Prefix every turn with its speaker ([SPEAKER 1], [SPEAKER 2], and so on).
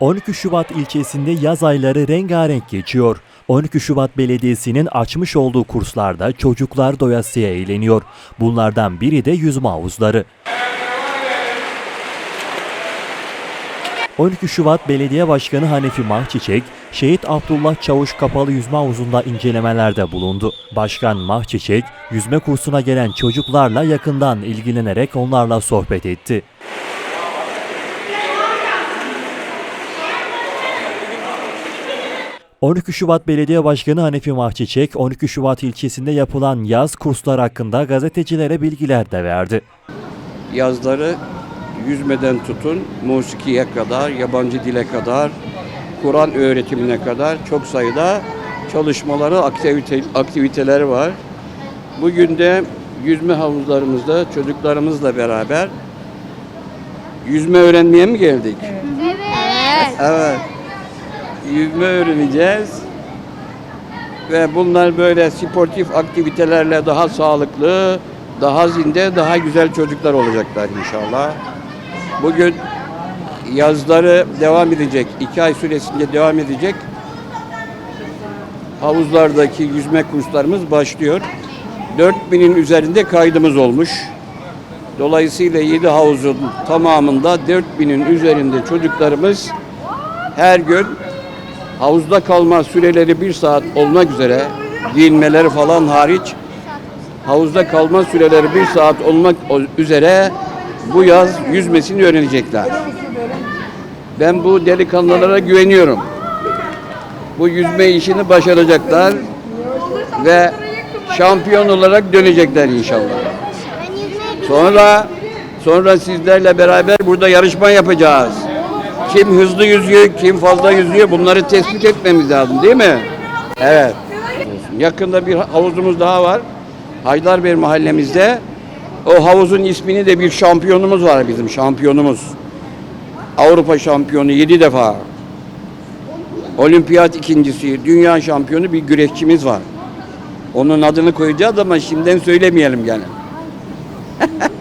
[SPEAKER 1] 12 Şubat ilçesinde yaz ayları rengarenk geçiyor. 12 Şubat Belediyesi'nin açmış olduğu kurslarda çocuklar doyasıya eğleniyor. Bunlardan biri de yüzme havuzları. 12 Şubat Belediye Başkanı Hanefi Mahçiçek, Şehit Abdullah Çavuş Kapalı Yüzme Havuzu'nda incelemelerde bulundu. Başkan Mahçiçek, yüzme kursuna gelen çocuklarla yakından ilgilenerek onlarla sohbet etti. ...12 Şubat Belediye Başkanı Hanefi Mahçiçek, 12 Şubat ilçesinde yapılan yaz kurslar hakkında gazetecilere bilgiler de verdi.
[SPEAKER 2] yazları yüzmeden tutun, musikiye kadar, yabancı dile kadar, Kur'an öğretimine kadar çok sayıda çalışmaları, aktivite, aktiviteleri var. Bugün de yüzme havuzlarımızda çocuklarımızla beraber yüzme öğrenmeye mi geldik?
[SPEAKER 3] Evet.
[SPEAKER 2] Evet. Yüzme öğreneceğiz. Ve bunlar böyle sportif aktivitelerle daha sağlıklı, daha zinde, daha güzel çocuklar olacaklar inşallah. Bugün yazları devam edecek, iki ay süresince devam edecek. Havuzlardaki yüzme kurslarımız başlıyor. 4000'in üzerinde kaydımız olmuş. Dolayısıyla 7 havuzun tamamında 4000'in üzerinde çocuklarımız her gün havuzda kalma süreleri bir saat olmak üzere giyinmeleri falan hariç havuzda kalma süreleri bir saat olmak üzere bu yaz yüzmesini öğrenecekler. Ben bu delikanlılara güveniyorum. Bu yüzme işini başaracaklar ve şampiyon olarak dönecekler inşallah. Sonra sonra sizlerle beraber burada yarışma yapacağız. Kim hızlı yüzüyor, kim fazla yüzüyor bunları tespit etmemiz lazım değil mi? Evet. Yakında bir havuzumuz daha var. Haydarbey mahallemizde. O havuzun ismini de bir şampiyonumuz var bizim şampiyonumuz. Avrupa şampiyonu 7 defa. Olimpiyat ikincisi, dünya şampiyonu bir güreşçimiz var. Onun adını koyacağız ama şimdiden söylemeyelim gene.